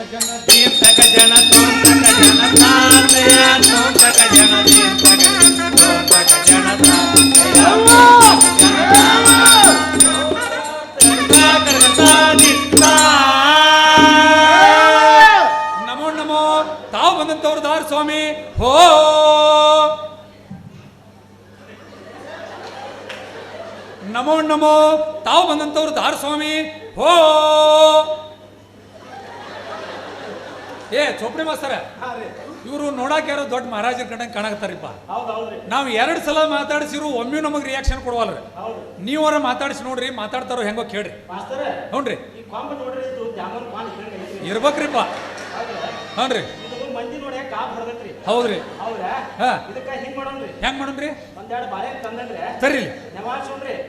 ತೀರ್ಥಕ ಜನ ತೋಂತಕ ಜನ ತಾತಯ ತೋಂತಕ ಜನ ತೀರ್ಥಕ ನಮೋ ನಮೋ. ತಾವು ಬಂದಂತವ್ರು ದಾರ ಹೋ ನಮೋ ನಮೋ ಹೋ. ಏ ಚೋಪಡಿ ಮಾಸ್ತರ. ಇವರು ನೋಡಕ್ ಯಾರೋ ದೊಡ್ಡ ಮಹಾರಾಜರ ಕಂಡಂಗೆ ಕಾಣಕತ್ತಾರಿಪ್ಪ. ನಾವು ಎರಡು ಸಲ ಮಾತಾಡಿಸಿರು ಒಮ್ಮೆ ನಮಗೆ ರಿಯಾಕ್ಷನ್ ಕೊಡವಲ್ರಿ. ನೀವರ ಮಾತಾಡಿಸಿ ನೋಡ್ರಿ ಮಾತಾಡ್ತಾರೋ ಹೆಂಗೋ ಕೇಳ್ರಿ. ಹ್ಞೂನ್ರಿ. ಇರ್ಬೇಕ್ರಿಪ್ಪ. ಹ್ಞೂನ್ರಿ ಹೌದ್ರಿ. ಹೆಂಗ್ ಮಾಡೋಣ್ರಿ. ಸರಿ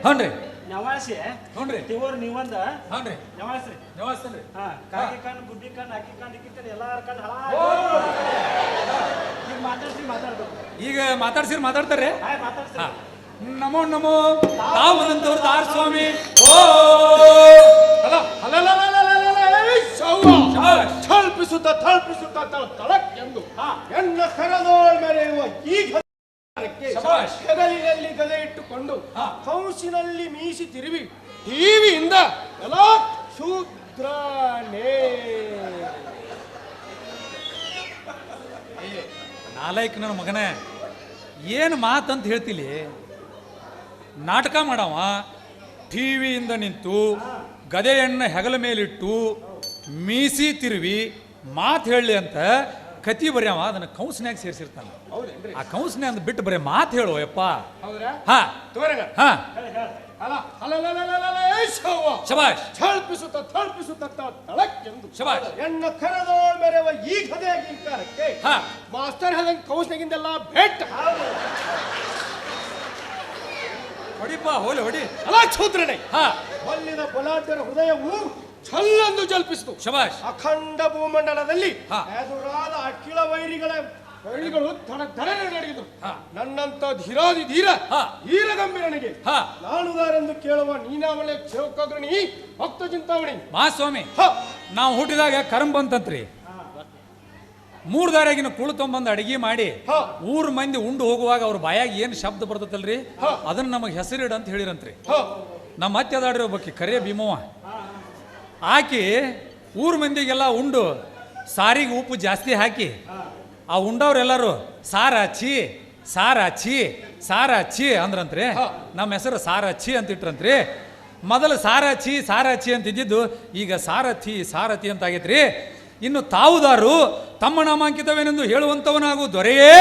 ಹ್ಞೂನ್ರಿ ನವಾಸಿ ಹ್ಞೂನ್ರಿ. ತಿವರ್ ನೀವಂದ? ಹ್ಞೂನ್ರಿ. ನವಾಸ್ರಿ. ನಮಸ್ತೇನ್ರಿ ಹಾ ಕಾಗಿ ಕಣ್ಣು ಗುಡ್ಡಿ ಕಣ್ಣು ಅಕ್ಕಿ ಕಣ್ಣು ಇಕ್ಕಿ ಕಣ್ಣು ಎಲ್ಲಾರ ಕಣ್ಣು ಹಳ ಈಗ ಮಾತಾಡ್ಸಿ ಮಾತಾಡ್ಬೇಕು. ಈಗ ಮಾತಾಡ್ಸಿರ್ ಮಾತಾಡ್ತಾರೆ ಮಾತಾಡ್ಸಿ. ನಮೋ ನಮೋ ತಾವು ಬಂದಂತವ್ರು ದಾರ ಸ್ವಾಮಿ. ಓ! ಅಲ್ಲ ಅಲಲಲಲಲಲಲ, ಏಯ್ ಶವ್ವ! ಶಾಬಾಷ್. ಥಳ್ಪಿಸುತ್ತ ಥಳ್ಪಿಸುತ್ತ ತಳ ತಳಕ್ ಎಂದು ಎನ್ನ ಕರದೋಳ್ ಮೇಲೆ ಈಗ. ಹೆಗಲಿನಲ್ಲಿ ಗದೆ ಇಟ್ಟುಕೊಂಡು. ಕೌಸಿನಲ್ಲಿ ಮೀಸಿ ತಿರುವಿ ಟಿವಿಯಿಂದ ಎಲ್ಲ ಶೂದ್ರನೇ ನಾಲೈಕ್ ನನ್ನ ಮಗನೇ ಏನು ಮಾತಂತ ಹೇಳ್ತಿಲಿ? ನಾಟಕ ಮಾಡವ ಟಿವಿಯಿಂದ ನಿಂತು ಗದೆಯನ್ನು ಹೆಗಲ ಮೇಲಿಟ್ಟು ಮೀಸಿ ತಿರುವಿ ಮಾತು ಹೇಳಲಿ ಅಂತ ಕತಿ ಬರೆಯವ ಅದನ್ನ ಕೌನ್ಸ್ನ್ಯಾಗ ಸೇರಿಸಿರ್ತಾನೆ. ಆ ಕೌನ್ಸ್ನ್ಯಾಗ ಬಿಟ್ಟು ಬರೀ ಮಾತು ಹೇಳು ಯಪ್ಪ. ಹಾ. ಹಾ! ಶಬಾಷ್ ಥಳ್ಪಿಸುತ್ತ ಥಳ್ಪಿಸುತ್ತ ತಳ ತಳಕ್ ಎಂದು ಶಬಾಷ್. ಎನ್ನ ಕರದೋಳ್ ಮೆರೆಯುವ ಈಗ ಗದೆಯ ಗೀಕಾರಕ್ಕೆ ಹಾ. ಮಾಸ್ಟರ್ ಹೇಳ್ದಂಗೆ ಕೌನ್ಸ್ನಾಗಿಂದೆಲ್ಲ ಭೇಟ್. ಹೊಡಿಪ್ಪ ಹೋಲಿ ಹೊಡಿ. ಅಲ್ಲ ಕ್ಷೂದ್ರನೇ. ಹಾ. ಹೊಲ್ಲಿನ ಬಲಾಢ್ಯರ ಹೃದಯವು ಛಲ್ಲಂದು ಜಲ್ಪಿಸಿತು. ಶಬಾಷ್. ಅಖಂಡ ಭೂಮಂಡಲದಲ್ಲಿ. ಎದುರಾದ ಅಖಿಲ ವೈರಿಗಳ ವೈರಿಗಳು ತನ ತಡನೆ ನಡೆಯಿತು. ನನ್ನಂತ ಧೀರಾದಿ ಧೀರ ಧೀರ ಗಂಭೀರನಿಗೆ ನಾನುದಾರೆಂದು ಕೇಳುವ ನೀನಾಮಲೆ ಚೌಕಗ್ರಣಿ ಭಕ್ತ ಚಿಂತಾಮಣಿ. ಮಹಾಸ್ವಾಮಿ ನಾವು ಹುಟ್ಟಿದಾಗ ಕರಂ ಬಂತಂತ್ರಿ ಮೂರು ದಾರಿಯಾಗಿನ ಕುಳು ತೊಂಬಂದು ಅಡಿಗೆ ಮಾಡಿ. ಊರ್ ಮಂದಿ ಉಂಡು ಹೋಗುವಾಗ ಅವ್ರ ಬಾಯಾಗಿ ಏನು ಶಬ್ದ ಬರ್ತೈತಲ್ರಿ. ಅದನ್ನ ನಮಗೆ ಹೆಸರಿಡ ಅಂತ ಹೇಳಿರಂತ್ರಿ. ನಮ್ಮ ಅತ್ತೆ ಅದಾಡಿರೋ ಬಗ್ಗೆ ಕರಿಯ ಭೀಮವ್ವ. ಆಕಿ ಊರ್ ಮಂದಿಗೆಲ್ಲ ಉಂಡು ಸಾರಿಗೆ ಉಪ್ಪು ಜಾಸ್ತಿ ಹಾಕಿ ಆ ಉಂಡವ್ರೆಲ್ಲರೂ ಸಾರ ಹಚ್ಚಿ ಸಾರ ಹಚ್ಚಿ ಸಾರ ಹಚ್ಚಿ ಅಂದ್ರಂತ್ರಿ ನಮ್ಮ ಹೆಸರು ಸಾರ ಹಚ್ಚಿ ಅಂತ ಇಟ್ರಂತ್ರಿ ಮೊದಲು ಸಾರ ಹಚ್ಚಿ ಸಾರ ಹಚ್ಚಿ ಅಂತ ಇದ್ದಿದ್ದು ಈಗ ಸಾರಥಿ ಸಾರಥಿ ಅಂತ ಆಗೈತ್ರಿ ಇನ್ನು ತಾವುದಾರು ತಮ್ಮ ನಾಮಾಂಕಿತವೇನೆಂದು ಹೇಳುವಂತವನಾಗು ದೊರೆಯೇ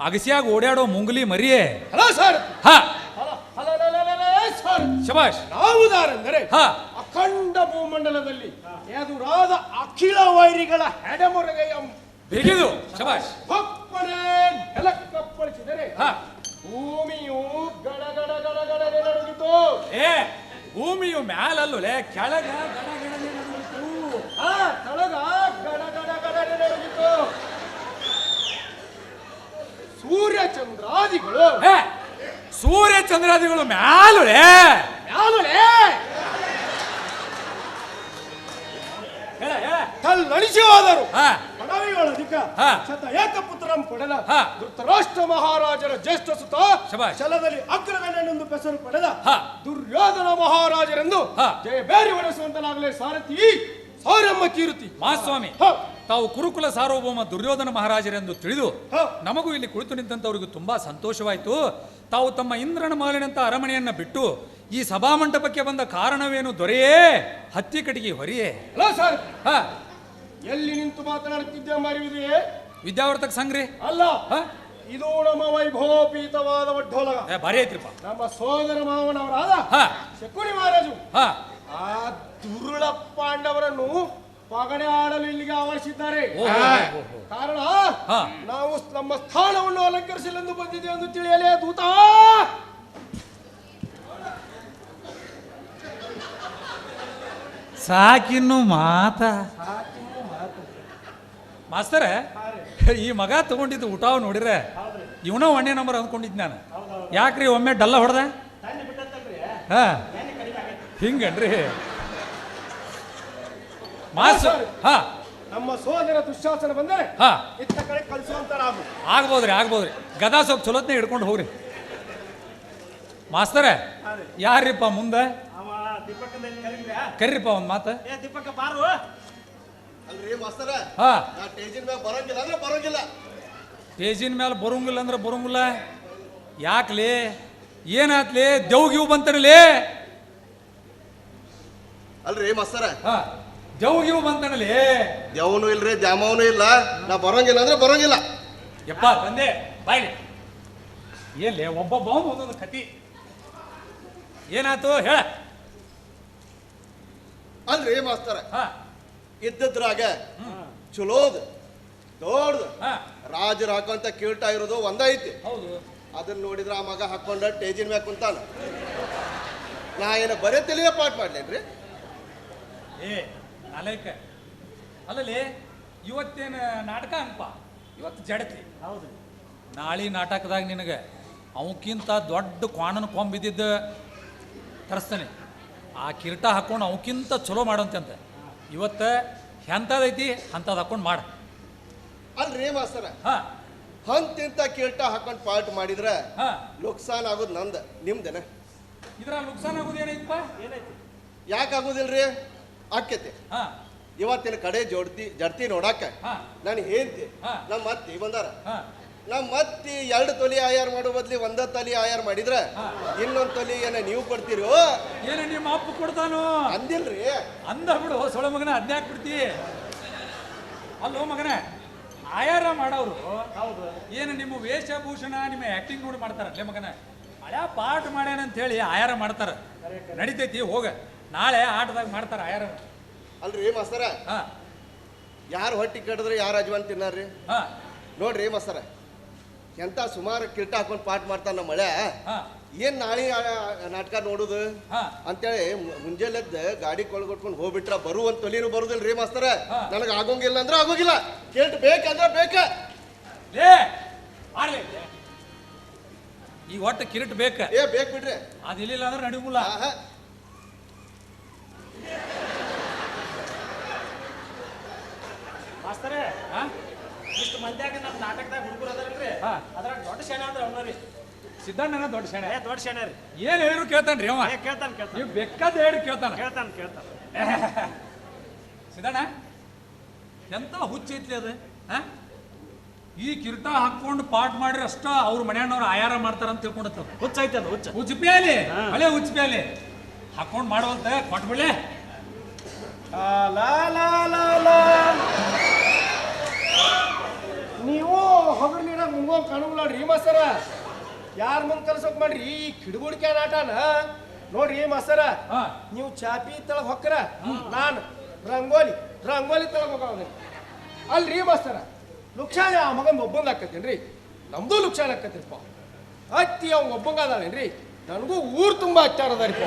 ಅಗಸಿಯಾಗಿ ಓಡಾಡೋ ಮುಂಗುಲಿ ಮರಿಯೇ ಹಲೋ ಸರ್ ಹಾ ಹಲೋ ಹಲೋ ಹಲೋ ಸರ್ ಶಬಾಷ್ ನಾವುದಾರೆಂದರೆ ಹಾ ಅಖಂಡ ಭೂಮಂಡಲದಲ್ಲಿ ಎದುರಾದ ಅಖಿಲ ವೈರಿಗಳ ಹೆಡಮೊರಗೆಯ ಬಿಗಿದು ಶಬಾಷ್. ಭಕ್ತನೇ ನೆಲಕ್ಕಪ್ಪಳಿಸಿದರೆ ಹಾ. ಭೂಮಿಯು ಗಡಗಡ ಗಡಗಡನೆ ನಡುಗಿತು. ಏ ಭೂಮಿಯು ಮ್ಯಾಲಲ್ಲೇ ಕೆಳಗ ಗಡಗಡನೆ ನಡುಗಿತು. ಆ ತಳಗ ಗಡಗಡ ಗಡನೆ ನಡುಗಿತು. ಸೂರ್ಯ ಚಂದ್ರಾದಿಗಳು ಸೂರ್ಯ ಚಂದ್ರಾದಿಗಳು ಮ್ಯಾಲುಳೆ ಹಾ. ಪಡವಿಗಳಧಿಕ ಹಾ. ಶತ ಏಕಪುತ್ರಂ ಪಡೆದ ಹಾ. ಧೃತರಾಷ್ಟ್ರ ಮಹಾರಾಜರ ಜ್ಯೇಷ್ಠ ಸುತ ಶಲದಲ್ಲಿ ಅಗ್ರಗಣ್ಯನೆಂದು ಹೆಸರು ಪಡೆದ ಹಾ. ದುರ್ಯೋಧನ ಮಹಾರಾಜರೆಂದು. ಜಯ ಬೇರೆ ಹೊಡೆಸುವಂತನಾಗಲೇ ಸಾರಥಿ ಸಾರಮ್ಮ ಕೀರ್ತಿ. ಮಹಾಸ್ವಾಮಿ ಹ, ತಾವು ಕುರುಕುಲ ಸಾರ್ವಭೌಮ ದುರ್ಯೋಧನ ಮಹಾರಾಜರೆಂದು ತಿಳಿದು ಹ. ನಮಗೂ ಇಲ್ಲಿ ಕುಳಿತು ನಿಂತವರಿಗೂ ತುಂಬಾ ಸಂತೋಷವಾಯಿತು. ತಾವು ತಮ್ಮ ಇಂದ್ರನ ಮಾಲಿನಂತ ಅರಮನೆಯನ್ನ ಬಿಟ್ಟು ಈ ಸಭಾಮಂಟಪಕ್ಕೆ ಬಂದ ಕಾರಣವೇನು ದೊರೆಯೇ? ಹತ್ತಿ ಕಟ್ಟಿಗೆ ಹೊರಿಯೇ? ಸರ್. ಹಾ. ಎಲ್ಲಿ ನಿಂತು ಮಾತನಾಡುತ್ತಿದ್ದೆ ಮರಿವಿದೆಯೇ ವಿದ್ಯಾವರ್ತಕ ಸಂಗ್ರಿ. ಅಲ್ಲ ಹಾ? ಇದು ನಮ್ಮ ವೈಭವೋಪೀತವಾದ ಒಡ್ಡೋಲಗ ಏ ಭಾರಿ ಐತ್ರಿಪ್ಪ. ನಮ್ಮ ಸೋದರ ಮಾವನವರಾದ ಹಾ. ಶಕುನಿ ಮಹಾರಾಜು. ಹಾ. ಆ ದುರುಳ ಪಾಂಡವರನ್ನು ಪಗಡೆ ಆಡಲು ಇಲ್ಲಿಗೆ ಆವರಿಸಿದ್ದಾರೆ. ಕಾರಣ ಹಾ. ನಾವು ನಮ್ಮ ಸ್ಥಾನವನ್ನು ಅಲಂಕರಿಸಲೆಂದು ಬಂದಿದೆ ಎಂದು ತಿಳಿಯಲೇ ದೂತ! ಸಾಕಿನ್ನು ಮಾತ. ಮಾಸ್ತರ ಈ ಮಗ ತಗೊಂಡಿದ್ದು ಊಟ ನೋಡಿದ್ರೆ ಇವನೋ ಒಣ್ಣೆ ನಂಬರ್ ಅಂದ್ಕೊಂಡಿದ್ದು ನಾನು. ಯಾಕ್ರಿ ಒಮ್ಮೆ ಡಲ್ಲ ಹೊಡೆದ? ಹಾ. ಹಿಂಗನ್ರಿ. ಮಾಸ್ ಹಾ. ನಮ್ಮ ಸೋದರ ದುಶ್ಯಾಸನ ಬಂದರೆ ಹಾ. ಇತ್ತ ಕಡೆ ಕಳಿಸುವಂತರಾಗು ಆಗ್ಬೋದ್ರಿ ಆಗ್ಬೋದ್ರಿ. ಗದಾ ಸ್ವಲ್ಪ ಚಲೋತ್ನೇ ಹಿಡ್ಕೊಂಡು ಹೋಗ್ರಿ. ಮಾಸ್ತರ ಯಾರಿಪ್ಪ ಮುಂದೆ? ಕರೀರಿಪ್ಪ ಒಂದು ಮಾತು. ದೀಪಕ್ಕ ಬಾರು. ಹಾ. ನಾ ಟೇಜಿನ ಮ್ಯಾಗ ಬರಂಗಿಲ್ಲ ಅಂದ್ರೆ ಬರಂಗಿಲ್ಲ. ಸ್ಟೇಜಿನ ಮೇಲೆ ಬರೋಂಗಿಲ್ಲ ಅಂದ್ರೆ ಬರೋಂಗಿಲ್ಲ. ಯಾಕ್ಲಿ? ಏನಾತ್ಲಿ? ದೇವ್ಗಿವು ಬಂತನಲೇ? ಅಲ್ರಿ ಮಸ್ತರ? ಹಾ. ದೇವ್ಗಿವು ಬಂತನಲೇ? ದೇವನು ಇಲ್ರಿ ದ್ಯಾಮವನು ಇಲ್ಲ. ನಾ ಬರೋಂಗಿಲ್ಲ ಅಂದ್ರೆ ಬರೋಂಗಿಲ್ಲ. ಯಪ್ಪ ತಂದೆ ಬಾಯ್ಲಿ ಏನ್ಲೇ ಒಬ್ಬೊಬ್ಬ ಒಂದೊಂದು ಕತಿ. ಏನಾಯ್ತು? ಹೇಳ. ಅಲ್ರಿ ಮಾಸ್ತರ. ಹಾ. ಇದ್ದದ್ರಾಗ ಚಲೋದ್ ದೊಡ್ದು. ಹಾ. ರಾಜರು ಹಾಕೋಂತ ಕೀಟ ಇರೋದು ಒಂದ ಐತಿ. ಹೌದು. ಅದನ್ನ ನೋಡಿದ್ರ ಆ ಮಗ ಹಾಕೊಂಡ ಟೇಜಿನ ಮ್ಯಾಗ ಕುಂತಾನ. ನಾ ಏನ ಬರೇ ತಿಳಿಯ ಪಾಠ ಮಾಡ್ಲೇನ್ರಿ? ಏ ನಾಲೈಕ. ಅಲ್ಲಲ್ಲಿ ಇವತ್ತೇನ ನಾಟಕ ಅನ್ಪ ಇವತ್ತು ಜಡತಿ. ಹೌದು ನಾಳೆ ನಾಟಕದಾಗ ನಿನಗೆ ಅವಕ್ಕಿಂತ ದೊಡ್ಡ ಕ್ವಾಣನ ಕೊಂಬಿದ್ದಿದ್ದ ತರಿಸ್ತಾನೆ. ಆ ಕಿರೀಟ ಹಾಕೊಂಡು ಅವಕ್ಕಿಂತ ಚಲೋ ಮಾಡೋಂತೆ ಅಂತ. ಇವತ್ತು ಎಂಥದೈತಿ ಅಂಥದ್ದು ಹಾಕೊಂಡು ಮಾಡ. ಅಲ್ರಿ ಮಾಸ್ತರ? ಹಾಂ. ಹಂತಿಂತ ಕೇಳ್ತಾ ಹಾಕೊಂಡು ಪಾಠ ಮಾಡಿದ್ರೆ ಹಾಂ. ನುಕ್ಸಾನ್ ಆಗೋದು ನಂದ ನಿಮ್ದೇನ? ಇದ್ರ ನುಕ್ಸಾನ್ ಆಗೋದು ಏನೈತಪ್ಪ? ಏನೈತಿ? ಯಾಕೆ ಆಗೋದಿಲ್ರಿ? ಆಕ್ಯತೆ ಹಾಂ. ಇವತ್ತಿನ ಕಡೆ ಜೋಡ್ತಿ ಜಡ್ತಿ ನೋಡಾಕ ನಾನು ಹೇಳ್ತಿ. ನಮ್ಮ ಅತ್ತಿ ಬಂದಾರ. ಹಾಂ. ನಮ್ಮ ಮತ್ತೆ ಎರಡು ತೊಲಿ ಆಯಾರ್ ಮಾಡೋ ಬದ್ಲಿ ಒಂದ ತಲಿ ಆಯಾರ್ ಮಾಡಿದ್ರ ಹಾ. ಇನ್ನೊಂದ್ ತೊಲಿ ಏನ ನೀವು ಕೊಡ್ತೀರೋ? ಏನು ನಿಮ್ಮ ಅಪ್ಪ ಕೊಡ್ತಾನು? ಅಂದಿಲ್ರಿ. ಅಂದ ಬಿಡು ಸೊಳ ಮಗನ ಅದ್ನ್ಯಾಕ್ ಬಿಡ್ತಿ? ಅಲ್ಲೋ ಮಗನ ಆಯಾರ ಮಾಡೋರು ಹೌದು. ಏನು ನಿಮ್ಮ ವೇಷಭೂಷಣ ನಿಮ್ಮ ಆಕ್ಟಿಂಗ್ ನೋಡಿ ಮಾಡ್ತಾರ ಅಲ್ಲೇ ಮಗನ? ಹಳೆ ಪಾಠ ಮಾಡ್ಯಾನ ಅಂತ ಹೇಳಿ ಆಯಾರ ಮಾಡ್ತಾರ. ನಡಿತೈತಿ ಹೋಗ. ನಾಳೆ ಆಟದಾಗ ಮಾಡ್ತಾರ ಆಯಾರ. ಅಲ್ರಿ ಮಸ್ತರ ಹಾ. ಯಾರು ಹೊಟ್ಟಿ ಕಡಿದ್ರೆ ಯಾರು ಅಜ್ವಾನ್ ತಿನ್ನಾರ್ರಿ? ಹಾ. ನೋಡ್ರಿ ಮಾಸ್ತರ ಎಂತ ಸುಮಾರು ಕಿರ್ಟ ಹಾಕೊಂಡು ಪಾಠ ಮಾಡ್ತಾನ ನಮ್ಮ ಮಳೆ? ಏನ್ ನಾಳೆ ನಾಟಕ ನೋಡುದು? ಅಂತೇಳಿ ಮುಂಜಾನೆದ್ದ ಗಾಡಿ ಕೊಳ್ಗೊಟ್ಕೊಂಡು ಹೋಗ್ಬಿಟ್ರ ಬರುವಂತ ತೊಲಿನೂ ರೀ ಮಾಸ್ತರ. ನನಗ ಆಗೋಂಗಿಲ್ಲ ಅಂದ್ರೆ ಆಗೋಗಿಲ್ಲ. ಕೇಳ್ಟ್ ಬೇಕಂದ್ರೆ ಬೇಕ. ಈ ಒಟ್ಟು ಕಿರೀಟ್ ಬೇಕ? ಏ ಬೇಕ್ ಬಿಡ್ರಿ. ಅದಿಲ್ಲ ಅಂದ್ರೆ ನಡಿಮುಲ್ಲ. ಮಾಸ್ತರೇ ಹಾ? ಇಷ್ಟು ಮಂದ್ಯಾಗ ನಮ್ಮ ನಾಟಕದಾಗ ಹುಡುಗರು ಅದಲ್ರಿ ಹಾ. ಅದ್ರಾಗ ದೊಡ್ಡ ಸೇನೆ ಅಂದ್ರೆ ಅವನರಿ ಸಿದ್ದಣ್ಣನ ದೊಡ್ಡ ಶೆಣೆ. ಏ ದೊಡ್ಡ ಸೇನೆ ರೀ. ಏನ್ ಹೇಳಿದ್ರು ಕೇಳ್ತಾನ್ರಿ ಅವ? ಏ ಕೇಳ್ತಾನ ಕೇಳ್ತಾನ. ನೀವು ಬೇಕಾದ ಹೇಳಿ ಕೇಳ್ತಾನ. ಕೇಳ್ತಾನ ಕೇಳ್ತಾನ. ಸಿದ್ದಣ್ಣ ಎಂತ ಹುಚ್ಚೈತ್ಲಿ ಅದು? ಹಾ? ಈ ಕಿರೀಟ ಹಾಕೊಂಡು ಪಾಠ ಮಾಡ್ರಿ ಅಷ್ಟ ಅವ್ರ ಮನೆಯವ್ರು ಆಯಾರ ಮಾಡ್ತಾರ ಅಂತ ತಿಳ್ಕೊಂಡತ್ತ. ಹುಚ್ಚ ಐತೆ ಅದು ಹುಚ್ಚ. ಉಚ್ಪಿಯಾಲಿ ಹಾ. ಹಳೆ ಉಚ್ಪಿಯಾಲಿ ಹಾಕೊಂಡು ಮಾಡುವಂತ ಕೊಟ್ಬಿಡ್ಲೆ. ಲಾ, ಲಾ, ಲಾ, ಲಾ. ನೀವು ಹೊಗರ್ ನೀರ ನೋಡ್ರಿ ಮಸರ ಯಾರ ಮುಂದೆ ಕಲ್ಸೋಕ್ ಮಾಡ್ರಿ? ಈ ಕಿಡ್ಗುಡ್ಕೆ ನಾಟನ ನೋಡ್ರಿ ಮಸರ ನೀವು ಚಾಪಿ ತಳಗ್ ಹೊಕ್ಕರ? ನಾನು ರಂಗೋಲಿ. ರಂಗೋಲಿ ತಳಗ್ ಹೋಗ್ರಿ ಅಲ್ರಿ ಮಸರ ಲುಕ್ಷಾನ ಆ ಮಗನ್ ಒಬ್ಬಂಗ ಹಾಕತ್ತೇನ್ರಿ ನಮ್ದು ಲುಕ್ಷಾನ ಆಕತ್ತಿರಪ್ಪ ಅತ್ತಿ ಅವ್ ಒಬ್ಬಂಗ ಅದಾಳೇನ್ರಿ ನನಗೂ ಊರ್ ತುಂಬಾ ಹಚ್ಚಾರ ಅದಾರಿಪ್ಪ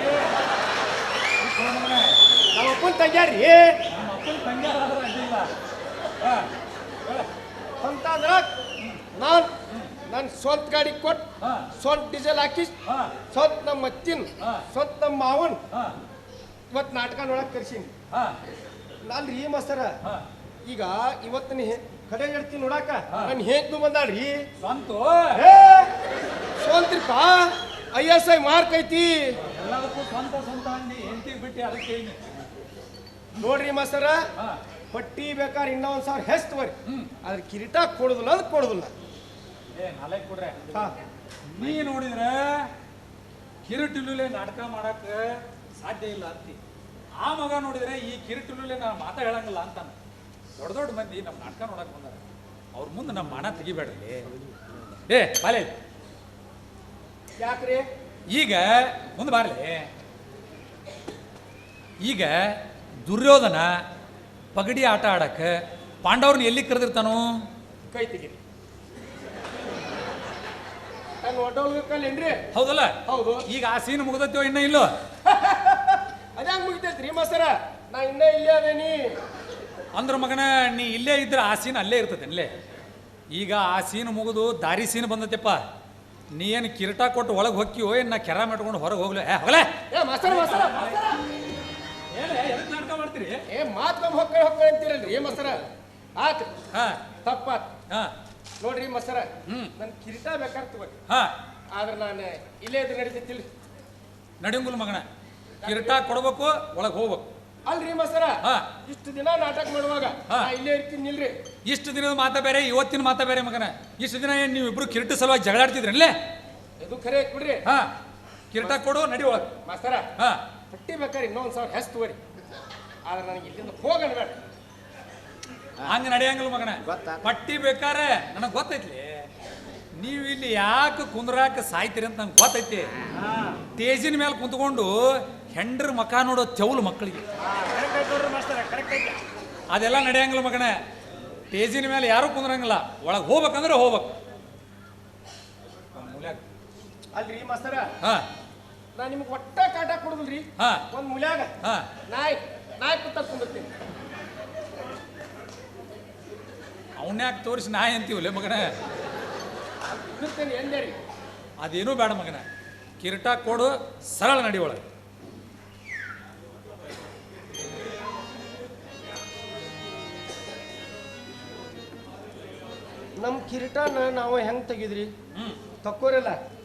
ನಮ್ಮ ಅಪ್ಪನ ತಂಗ್ಯಾರ್ರಿ. ನಮ್ಮ ಅಪ್ಪನ ತಂಗ್ಯಾರ ಆದ್ರ ಅಡ್ಡಿಲ್ಲ ಹಾ ಅಂತ ಅಂದ್ರ ನಾನ್ ನನ್ ಸ್ವಂತ ಗಾಡಿ ಕೊಟ್ ಹಾ. ಸ್ವಂತ ಡೀಸೆಲ್ ಹಾಕಿ ಸ್ವಂತ ನಮ್ಮ ಅತ್ತಿನ. ಸ್ವಂತ ನಮ್ಮ ಮಾವನ್. ಇವತ್ತು ನಾಟಕ ನೋಡಕ್ ಕರ್ಸೀನಿ. ಹಾ. ನಾನ್ ರೀ ಮಾಸ್ತರ. ಈಗ ಇವತ್ತಿನ ಕಡೆ ಹೇಳ್ತೀನಿ ನೋಡಾಕ. ನಾನು ಹೇಗ್ದು ಬಂದಾಳ್ರಿ ಸ್ವಂತ. ಸ್ವಂತ್ರಿಪ್ಪ ಐ ಎಸ್ ಐ ಮಾರ್ಕ್ ಐತಿ. ಎಲ್ಲದಕ್ಕೂ ಸ್ವಂತ ಸ್ವಂತ ಅಂದಿ ಹೆಂಡತಿಗೆ ಬಿಟ್ಟು ಅದಕ್ಕೆ ನೋಡ್ರಿ ಮಾಸ್ತರ ಪಟ್ಟಿ ಬೇಕಾದ್ರೆ ಇನ್ನೊಂದು ಸಾವಿರ ಹ್ಮ್. ಅದ್ರ ಕಿರೀಟ ಕೊಡುದಿಲ್ಲ ಅಂದ್ರೆ ಕೊಡುದಿಲ್ಲ. ನೀ ನೋಡಿದ್ರೆ ಕಿರೀಟಿಲುಲೆ ನಾಟಕ ಮಾಡಕ್ ಸಾಧ್ಯ ಇಲ್ಲ ಅಂತಿ. ಆ ಮಗ ನೋಡಿದ್ರೆ ಈ ಕಿರೀಟಿಲುಲೆ ನಾ ಮಾತಾ ಹೇಳಂಗಿಲ್ಲ ಅಂತಾನೆ. ದೊಡ್ಡ ದೊಡ್ಡ ಮಂದಿ ನಮ್ಮ ನಾಟಕ ನೋಡಕ್ ಬಂದಾರ. ಅವ್ರ ಮುಂದೆ ನಮ್ಮ ಮನ ತೆಗಿಬೇಡ್ರಿ. ಏ, ಬಾಲೆ. ಯಾಕ್ರಿ? ಈಗ, ಮುಂದೆ ಬಾರ್ಲಿ. ಈಗ ದುರ್ಯೋಧನ ಪಗಡಿ ಆಟ ಆಡಕ್ಕೆ ಪಾಂಡವ್ರನ್ನ ಎಲ್ಲಿ ಕರೆದಿರ್ತಾನೋ? ಕೈ ಹೌದಲ್ಲ? ಹೌದು. ಈಗ ಆ ಸೀನ್ ಮುಗಿದತ್ತೋ ಇನ್ನ ಇಲ್ಲೋ? ಅದ್ಯಾಂಗ ಮುಗಿತೈತ್ರಿ ಮಸರ ನಾ ಇನ್ನ ಇಲ್ಲೇ ಅದೇನಿ. ಅಂದ್ರ ಮಗನ ನೀ ಇಲ್ಲೇ ಇದ್ರೆ ಆ ಸೀನ್ ಅಲ್ಲೇ ಇರ್ತದೆ ಅಲ್ಲೇ ಈಗ ಆ ಸೀನ್ ಮುಗಿದು ದಾರಿ ಸೀನ್ ಬಂದತ್ತಪ್ಪ ನೀ ಏನು ಕಿರಟ ಕೊಟ್ಟು ಒಳಗೆ ಹೊಕ್ಕಿಯೋ ಏನು ನಾ ಕೆರ ಮಾಡ್ಕೊಂಡು ಹೊರಗೆ ಹೋಗ್ಲಿ? ಏ ಹೋಗಲೇ? ಏ ಮಸರ ಮಸರ ನಾಟಕ ಮಾಡ್ತೀರಿ? ಏ ಮಾತು ಹೊಕ್ಕ ಹೊಕ್ಕ ಅಂತೀರಲ್ರಿ ಏ ಮಸ್ತರ? ಆತ್. ಹಾಂ. ತಪ್ಪಾತ್. ಹಾ. ನೋಡ್ರಿ ಮಸರ ಹ್ಮ್. ನನ್ ಕಿರೀಟ ಬೇಕಾದ್ರೆ ತಗೋರಿ. ಹಾ. ಆದ್ರೆ ನಾನು ಇಲ್ಲೇ ಇದ್ರೆ ನಡೀತಿಲ್ರಿ ನಡಿಂಗುಲ್ ಮಗನ ಕಿರೀಟ ಕೊಡ್ಬೇಕು ಒಳಗೆ ಹೋಗ್ಬೇಕು. ಅಲ್ರಿ ಮಸರ ಹಾ. ಇಷ್ಟು ದಿನ ನಾಟಕ ಮಾಡುವಾಗ ಹಾ. ನಾ ಇಲ್ಲೇ ಇರ್ತೀನಿ ಇಲ್ರಿ ಇಷ್ಟು ದಿನದ ಮಾತ ಬೇರೆ ಇವತ್ತಿನ ಮಾತ ಬೇರೆ ಮಗನ. ಇಷ್ಟು ದಿನ ಏನು ನೀವು ಇಬ್ರು ಕಿರೀಟ ಸಲುವಾಗಿ ಜಗಳಾಡ್ತಿದ್ರಲ್ಲೇ? ಇದು ಖರೆ ಐತ್ ಬಿಡ್ರಿ. ಹಾ. ಕಿರೀಟ ಕೊಡು ನಡಿ ಒಳಗೆ. ಮಾಸ್ತರ ಹಾ. ಪಟ್ಟಿ ಬೇಕಾರೆ ಇನ್ನೊಂದ್ ಸಾವಿರ ಹೆಸ್ ತಗೋರಿ. ಆದ್ರೆ ನನಗೆ ಇಲ್ಲಿಂದ ಹೋಗಣ ಬೇಡ. ಹಂಗ ನಡೆಯಂಗಿಲ್ಲ ಮಗನ. ಪಟ್ಟಿ ಬೇಕಾರೆ ನನಗೆ ಗೊತ್ತೈತ್ಲಿ. ನೀವು ಇಲ್ಲಿ ಯಾಕೆ ಕುಂದ್ರಾಕ ಸಾಯ್ತೀರಿ ಅಂತ ನಂಗೆ ಗೊತ್ತೈತಿ. ತೇಜಿನ ಮೇಲೆ ಕುಂತ್ಕೊಂಡು ಹೆಂಡ್ರ ಮಕ ನೋಡೋ ಚೌಲ್ ಮಕ್ಕಳಿಗೆ ಕರೆಕ್ಟ್ ಐತೆ ನೋಡ್ರಿ ಮಾಸ್ತರ ಕರೆಕ್ಟ್ ಐತೆ ಅದೆಲ್ಲ ನಡೆಯಂಗಿಲ್ಲ ಮಗನ. ತೇಜಿನ ಮೇಲೆ ಯಾರೂ ಕುಂದ್ರಂಗಿಲ್ಲ. ಒಳಗೆ ಹೋಗ್ಬೇಕಂದ್ರೆ ಹೋಗ್ಬೇಕು. ಅಲ್ರಿ ಮಾಸ್ತರ? ಹಾ. ನಾ ನಿಮ್ಗೆ ಒಟ್ಟ ಕಾಟ ಕೊಡುದ್ರಿ ಹಾ. ಒಂದ್ ಮುಲ್ಯಾಗ. ಹಾ. ನಾಯಿ ನಾಯಿ ಕುತ್ತ ಕುಂದಿರ್ತೀನಿ. ಅವನ್ಯಾಕೆ ತೋರಿಸಿ ನಾಯಿ ಅಂತೀವಲ್ಲ ಮಗನ? ಅದೇನೂ ಬೇಡ ಮಗನ. ಕಿರೀಟ ಕೊಡು ಸರಳ ನಡಿ ಒಳಗೆ. ನಮ್ಮ ಕಿರೀಟನ ನಾವು ಹೆಂಗ್ ತೆಗಿದ್ರಿ? ಹ್ಮ್. ತಕ್ಕೋರಿಲ್ಲ?